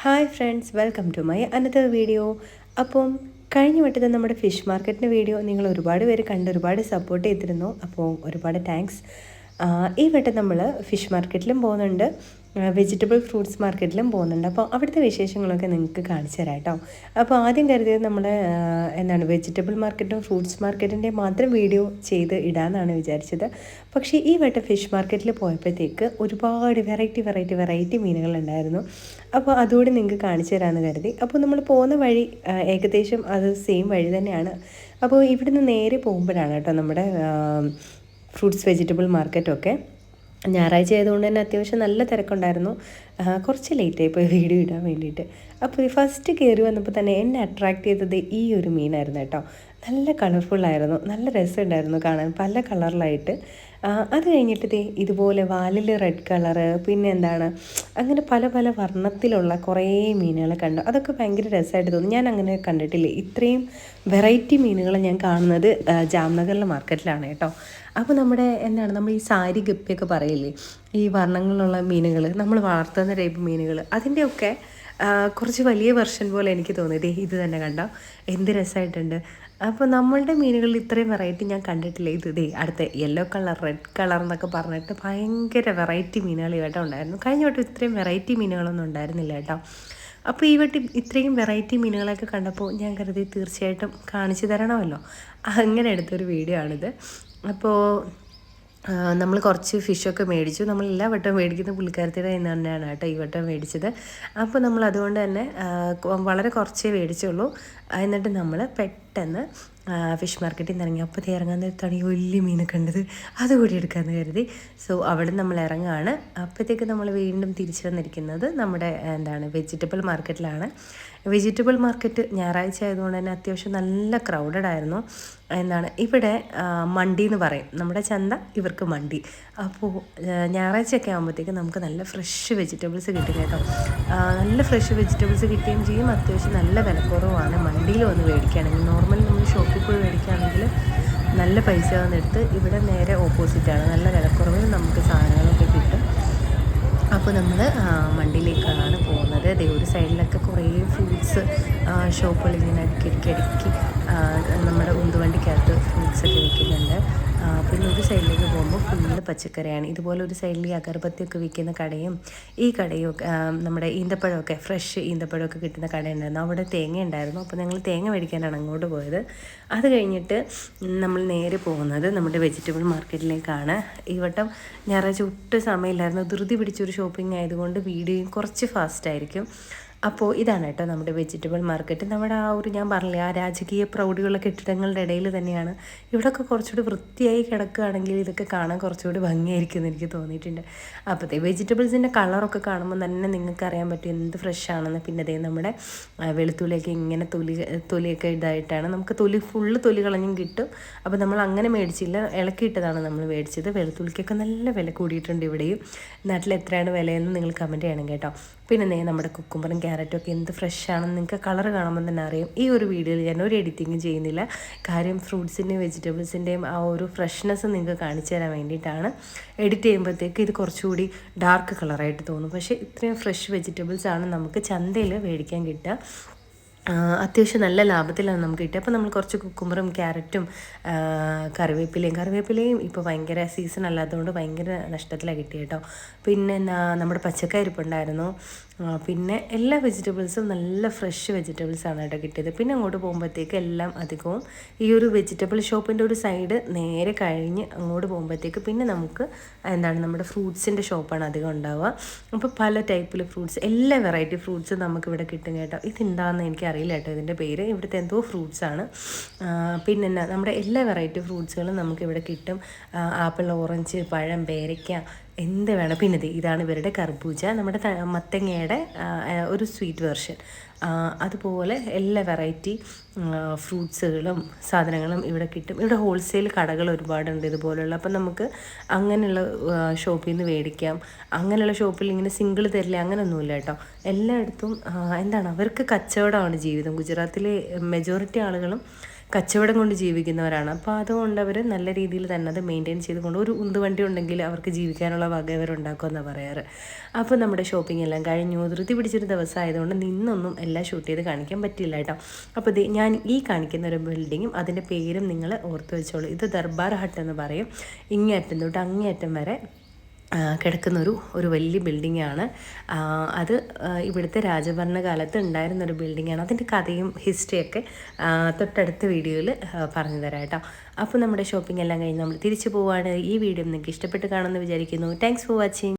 Hi friends welcome to my another video അപ്പം കഴിഞ്ഞ വട്ടത്തെ നമ്മുടെ ഫിഷ് മാർക്കറ്റിന്റെ വീഡിയോ നിങ്ങൾ ഒരുപാട് പേര് കണ്ട് ഒരുപാട് സപ്പോർട്ട് ചെയ്തിരുന്നു. അപ്പോൾ ഒരുപാട് താങ്ക്സ് ഈ വട്ടം നമ്മൾ ഫിഷ് മാർക്കറ്റിലും പോകുന്നുണ്ട്. വെജിറ്റബിൾ ഫ്രൂട്ട്സ് മാർക്കറ്റിലും പോകുന്നുണ്ട്. അപ്പോൾ അവിടുത്തെ വിശേഷങ്ങളൊക്കെ നിങ്ങൾക്ക് കാണിച്ചു തരാം കേട്ടോ. അപ്പോൾ ആദ്യം കരുതിയത് നമ്മൾ എന്താണ് വെജിറ്റബിൾ മാർക്കറ്റും ഫ്രൂട്ട്സ് മാർക്കറ്റിന്റെ മാത്രം വീഡിയോ ചെയ്ത് ഇടാമെന്നാണ് വിചാരിച്ചത്. പക്ഷേ ഈ വട്ടം ഫിഷ് മാർക്കറ്റിൽ പോയപ്പോഴത്തേക്ക് ഒരുപാട് വെറൈറ്റി വെറൈറ്റി വെറൈറ്റി മീനുകളുണ്ടായിരുന്നു അപ്പോൾ അതുകൂടി നിങ്ങൾക്ക് കാണിച്ചു തരാമെന്ന് കരുതി. അപ്പോൾ നമ്മൾ പോകുന്ന വഴി ഏകദേശം അത് സെയിം വഴി തന്നെയാണ്. അപ്പോൾ ഇവിടുന്ന് നേരെ പോകുമ്പോഴാണ് കേട്ടോ നമ്മുടെ ഫ്രൂട്ട്സ് വെജിറ്റബിൾ മാർക്കറ്റൊക്കെ ഞായറാഴ്ച ആയതുകൊണ്ട് തന്നെ അത്യാവശ്യം നല്ല തിരക്കുണ്ടായിരുന്നു. കുറച്ച് ലേറ്റായി പോയി വീഡിയോ ഇടാൻ വേണ്ടിയിട്ട്. അപ്പോൾ ഫസ്റ്റ് കയറി വന്നപ്പോൾ തന്നെ എന്നെ അട്രാക്ട് ചെയ്തത് ഈ ഒരു മീനായിരുന്നു കേട്ടോ. നല്ല കളർഫുള്ളായിരുന്നു നല്ല രസമുണ്ടായിരുന്നു കാണാൻ. പല കളറിലായിട്ട് അത് കഴിഞ്ഞിട്ട് ദേ ഇതുപോലെ വാലിൽ റെഡ് കളറ് പിന്നെ എന്താണ്? അങ്ങനെ പല പല വർണത്തിലുള്ള കുറേ മീനുകളെ കണ്ടു. അതൊക്കെ ഭയങ്കര രസമായിട്ട് തോന്നി. ഞാൻ അങ്ങനെ കണ്ടിട്ടില്ല. ഇത്രയും വെറൈറ്റി മീനുകൾ ഞാൻ കാണുന്നത് ജാംനഗറിലെ മാർക്കറ്റിലാണ് കേട്ടോ. അപ്പോൾ നമ്മുടെ എന്താണ്? നമ്മൾ ഈ സാരി ഗപ്പിയൊക്കെ പറയില്ലേ? ഈ വർണങ്ങളിലുള്ള മീനുകൾ നമ്മൾ വളർത്തുന്ന ടൈപ്പ് മീനുകൾ അതിന്റെയൊക്കെ കുറച്ച് വലിയ വെർഷൻ പോലെ എനിക്ക് തോന്നിയത് ഇത് തന്നെ കണ്ടോ? എന്ത് രസമായിട്ടുണ്ട് അപ്പോൾ നമ്മളുടെ മീനുകളിൽ ഇത്രയും വെറൈറ്റി ഞാൻ കണ്ടിട്ടില്ല. ഇത് ഇതേ അടുത്ത യെല്ലോ കളർ റെഡ് കളർ എന്നൊക്കെ പറഞ്ഞിട്ട് ഭയങ്കര വെറൈറ്റി മീനുകൾ കേട്ടോ ഉണ്ടായിരുന്നു. കഴിഞ്ഞ വട്ടം ഇത്രയും വെറൈറ്റി മീനുകളൊന്നും ഉണ്ടായിരുന്നില്ല കേട്ടോ. അപ്പോൾ ഈ വട്ടം ഇത്രയും വെറൈറ്റി മീനുകളൊക്കെ കണ്ടപ്പോൾ ഞാൻ കരുതി തീർച്ചയായിട്ടും കാണിച്ചു തരണമല്ലോ. അങ്ങനെ എടുത്തൊരു വീഡിയോ ആണിത്. അപ്പോൾ നമ്മൾ കുറച്ച് ഫിഷൊക്കെ മേടിച്ചു. നമ്മൾ എല്ലാ വട്ടം മേടിക്കുന്ന പുള്ളിക്കാരത്തിയുടെ കയ്യിൽ തന്നെയാണ് കേട്ടോ ഈ വട്ടം മേടിച്ചത്. അപ്പോൾ നമ്മൾ അതുകൊണ്ട് തന്നെ വളരെ കുറച്ചേ മേടിച്ചുള്ളൂ. എന്നിട്ട് നമ്മൾ പെട്ടെന്ന് ഫിഷ് മാർക്കറ്റിൽ നിന്ന് ഇറങ്ങി അപ്പോൾ ഇറങ്ങാൻ നേരത്താണ് ഈ വലിയ മീനൊക്കെ കണ്ടത്. അതുകൂടി എടുക്കാമെന്ന് കരുതി. സോ അവിടെ നമ്മൾ ഇറങ്ങുകയാണ് അപ്പോഴത്തേക്ക് നമ്മൾ വീണ്ടും തിരിച്ചു വന്നിരിക്കുന്നത് നമ്മുടെ എന്താണ് വെജിറ്റബിൾ മാർക്കറ്റിലാണ് വെജിറ്റബിൾ മാർക്കറ്റ് ഞായറാഴ്ച ആയതുകൊണ്ട് തന്നെ അത്യാവശ്യം നല്ല ക്രൗഡഡ് ആയിരുന്നു. എന്താണ് ഇവിടെ മണ്ടി എന്ന് പറയും. നമ്മുടെ ചന്ത ഇവർക്ക് മണ്ടി. അപ്പോൾ ഞായറാഴ്ചയൊക്കെ ആകുമ്പോഴത്തേക്ക് നമുക്ക് നല്ല ഫ്രഷ് വെജിറ്റബിൾസ് കിട്ടും കേട്ടോ. നല്ല ഫ്രഷ് വെജിറ്റബിൾസ് കിട്ടുകയും ചെയ്യും. അത്യാവശ്യം നല്ല വിലക്കുറവാണ്. മണ്ടിയിൽ വന്ന് മേടിക്കുകയാണെങ്കിൽ നോർമൽ ഷോപ്പിൽ പോയി മേടിക്കുകയാണെങ്കിൽ നല്ല പൈസ വന്നെടുത്ത് ഇവിടെ നേരെ ഓപ്പോസിറ്റാണ് നല്ല വിലക്കുറവിൽ നമുക്ക് സാധനങ്ങളൊക്കെ കിട്ടും. അപ്പോൾ നമ്മൾ മണ്ടിയിലേക്കാണ് പോകുന്നത്. ദേ ഒരു സൈഡിലൊക്കെ കുറേ ഫ്രൂട്ട്സ് ഷോപ്പുകൾ ഇങ്ങനെ അടുക്കി അടുക്കി അടുക്കി നമ്മുടെ ഉന്തുവണ്ടിക്കകത്ത് ഫ്രൂട്ട്സൊക്കെ വിൽക്കുന്നുണ്ട്. ആ, പിന്നെ ഒരു സൈഡിലേക്ക് പോകുമ്പോൾ ഫുള്ള് പച്ചക്കറിയാണ്. ഇതുപോലെ ഒരു സൈഡിൽ ഈ അഗർബത്തിയൊക്കെ വിൽക്കുന്ന കടയും ഈ കടയും നമ്മുടെ ഈന്തപ്പഴമൊക്കെ ഫ്രഷ് ഈന്തപ്പഴമൊക്കെ കിട്ടുന്ന കട ഉണ്ടായിരുന്നു അവിടെ തേങ്ങ ഉണ്ടായിരുന്നു. അപ്പോൾ ഞങ്ങൾ തേങ്ങ മേടിക്കാനാണ് അങ്ങോട്ട് പോയത്. അത് കഴിഞ്ഞിട്ട് നമ്മൾ നേരെ പോകുന്നത് നമ്മുടെ വെജിറ്റബിൾ മാർക്കറ്റിലേക്കാണ് ഈ വട്ടം ഞായറാഴ്ച ഒട്ടും സമയമില്ലായിരുന്നു. ധൃതി പിടിച്ചൊരു ഷോപ്പിംഗ് ആയതുകൊണ്ട് വീഡിയോയും കുറച്ച് ഫാസ്റ്റ് ആയിരിക്കും. അപ്പോൾ ഇതാണ് കേട്ടോ നമ്മുടെ വെജിറ്റബിൾ മാർക്കറ്റ് നമ്മുടെ ആ ഒരു ഞാൻ പറഞ്ഞില്ലേ ആ രാജകീയ പ്രൗഢിയുള്ള കെട്ടിടങ്ങളുടെ ഇടയിൽ തന്നെയാണ് ഇവിടെയൊക്കെ കുറച്ചുകൂടി വൃത്തിയായി കിടക്കുകയാണെങ്കിൽ ഇതൊക്കെ കാണാൻ കുറച്ചുകൂടി ഭംഗിയായിരിക്കും എന്ന് എനിക്ക് തോന്നിയിട്ടുണ്ട്. അപ്പോഴത്തെ വെജിറ്റബിൾസിന്റെ കളറൊക്കെ കാണുമ്പോൾ തന്നെ നിങ്ങൾക്ക് അറിയാൻ പറ്റും എന്ത് ഫ്രഷ് ആണെന്ന്. പിന്നെ അതേ നമ്മുടെ വെളുത്തുള്ളിയൊക്കെ ഇങ്ങനെ തൊലി തൊലിയൊക്കെ ഇതായിട്ടാണ്. നമുക്ക് തൊലി ഫുള്ള് തൊലി കളഞ്ഞും കിട്ടും. അപ്പോൾ നമ്മൾ അങ്ങനെ മേടിച്ചില്ല. ഇളക്കിയിട്ടതാണ് നമ്മൾ മേടിച്ചത്. വെളുത്തുള്ളിക്കൊക്കെ നല്ല വില കൂടിയിട്ടുണ്ട് ഇവിടെയും. നാട്ടിൽ എത്രയാണ് വിലയെന്ന് നിങ്ങൾ കമന്റ് ചെയ്യണം കേട്ടോ. പിന്നെ നമ്മുടെ കുക്കുമ്പറും ക്യാരറ്റും ഒക്കെ എന്ത് ഫ്രഷ് ആണെന്ന് നിങ്ങൾക്ക് കളർ കാണുമ്പോൾ തന്നെ അറിയാം. ഈ ഒരു വീഡിയോയിൽ ഞാൻ ഒരു എഡിറ്റിങ്ങും ചെയ്യുന്നില്ല. കാര്യം ഫ്രൂട്ട്സിന്റെയും വെജിറ്റബിൾസിന്റെയും ആ ഒരു ഫ്രഷ്നെസ് നിങ്ങൾക്ക് കാണിച്ചു തരാൻ വേണ്ടിയിട്ടാണ്. എഡിറ്റ് ചെയ്യുമ്പോഴത്തേക്ക് ഇത് കുറച്ചുകൂടി ഡാർക്ക് കളറായിട്ട് തോന്നും. പക്ഷേ ഇത്രയും ഫ്രഷ് വെജിറ്റബിൾസ് ആണ് നമുക്ക് ചന്തയിൽ മേടിക്കാൻ കിട്ടുക. അത്യാവശ്യം നല്ല ലാഭത്തിലാണ് നമുക്ക് കിട്ടുക അപ്പോൾ നമ്മൾ കുറച്ച് കുക്കുമ്പറും ക്യാരറ്റും കറിവേപ്പിലയും കറിവേപ്പിലയും ഇപ്പോൾ ഭയങ്കര സീസൺ അല്ലാത്തതുകൊണ്ട് ഭയങ്കര നഷ്ടത്തിലാണ് കിട്ടിയത് കേട്ടോ പിന്നെ നമ്മുടെ പച്ചക്കരിപ്പുണ്ടായിരുന്നു പിന്നെ എല്ലാ വെജിറ്റബിൾസും നല്ല ഫ്രഷ് വെജിറ്റബിൾസാണ് കേട്ടോ കിട്ടിയത്. പിന്നെ അങ്ങോട്ട് പോകുമ്പോഴത്തേക്ക് എല്ലാം അധികവും ഈ ഒരു വെജിറ്റബിൾ ഷോപ്പിന്റെ ഒരു സൈഡ് നേരെ കഴിഞ്ഞ് അങ്ങോട്ട് പോകുമ്പോഴത്തേക്ക് പിന്നെ നമുക്ക് എന്താണ് നമ്മുടെ ഫ്രൂട്ട്സിന്റെ ഷോപ്പാണ് അധികം ഉണ്ടാവുക. അപ്പോൾ പല ടൈപ്പിൽ ഫ്രൂട്ട്സ് എല്ലാ വെറൈറ്റി ഫ്രൂട്ട്സും നമുക്ക് ഇവിടെ കിട്ടും കേട്ടോ. ഇതെന്താണെന്ന് എനിക്കറിയില്ല കേട്ടോ ഇതിന്റെ പേര്. ഇവിടുത്തെ എന്തോ ഫ്രൂട്ട്സ് ആണ്. പിന്നെ നമ്മുടെ എല്ലാ വെറൈറ്റി ഫ്രൂട്ട്സുകളും നമുക്ക് ഇവിടെ കിട്ടും. ആപ്പിൾ ഓറഞ്ച് പഴം പേരയ്ക്ക എന്ത് വേണം? പിന്നെ ഇതാണ് ഇവരുടെ കർബൂജ. നമ്മുടെ മത്തങ്ങയുടെ ഒരു സ്വീറ്റ് വെർഷൻ അതുപോലെ എല്ലാ വെറൈറ്റി ഫ്രൂട്ട്സുകളും സാധനങ്ങളും ഇവിടെ കിട്ടും. ഇവിടെ ഹോൾസെയിൽ കടകൾ ഒരുപാടുണ്ട് ഇതുപോലെയുള്ള അപ്പം നമുക്ക് അങ്ങനെയുള്ള ഷോപ്പിൽ നിന്ന് മേടിക്കാം. അങ്ങനെയുള്ള ഷോപ്പിൽ ഇങ്ങനെ സിംഗിൾ തരില്ല അങ്ങനെയൊന്നുമില്ല കേട്ടോ. എല്ലായിടത്തും എന്താണ്? അവർക്ക് കച്ചവടമാണ് ജീവിതം. ഗുജറാത്തിലെ മെജോറിറ്റി ആളുകളും കച്ചവടം കൊണ്ട് ജീവിക്കുന്നവരാണ്. അപ്പോൾ അതുകൊണ്ട് അവർ നല്ല രീതിയിൽ തന്നെ അത് മെയിന്റെയിൻ ചെയ്തുകൊണ്ട് ഒരു ഉന്തുവണ്ടി ഉണ്ടെങ്കിൽ അവർക്ക് ജീവിക്കാനുള്ള വക ഇവരുണ്ടാക്കുമെന്നാണ് പറയാറ്. അപ്പോൾ നമ്മുടെ ഷോപ്പിംഗ് എല്ലാം കഴിഞ്ഞു. ധൃതി പിടിച്ചൊരു ദിവസം ആയതുകൊണ്ട് നിന്നൊന്നും എല്ലാം ഷൂട്ട് ചെയ്ത് കാണിക്കാൻ പറ്റില്ല കേട്ടോ. അപ്പോൾ ഇത് ഞാൻ ഈ കാണിക്കുന്ന ഒരു ബിൽഡിങ്ങും അതിന്റെ പേരും നിങ്ങൾ ഓർത്ത് വെച്ചോളൂ. ഇത് ദർബാർ ഹട്ട് എന്ന് പറയും. ഇങ്ങേയറ്റം തൊട്ട് അങ്ങേയറ്റം വരെ കിടക്കുന്ന ഒരു ഒരു വലിയ ബിൽഡിംഗ് ആണ് അത് ഇവിടുത്തെ രാജഭരണകാലത്ത് ഉണ്ടായിരുന്ന ഒരു ആണ് അതിന്റെ കഥയും ഹിസ്റ്ററിയൊക്കെ തൊട്ടടുത്ത വീഡിയോയിൽ പറഞ്ഞു തരാം കേട്ടോ. അപ്പോൾ നമ്മുടെ ഷോപ്പിംഗ് എല്ലാം കഴിഞ്ഞ് നമ്മൾ തിരിച്ചു പോവുകയാണ് ഈ വീഡിയോ നിങ്ങൾക്ക് ഇഷ്ടപ്പെട്ട് കാണുമെന്ന് വിചാരിക്കുന്നു. Thanks for watching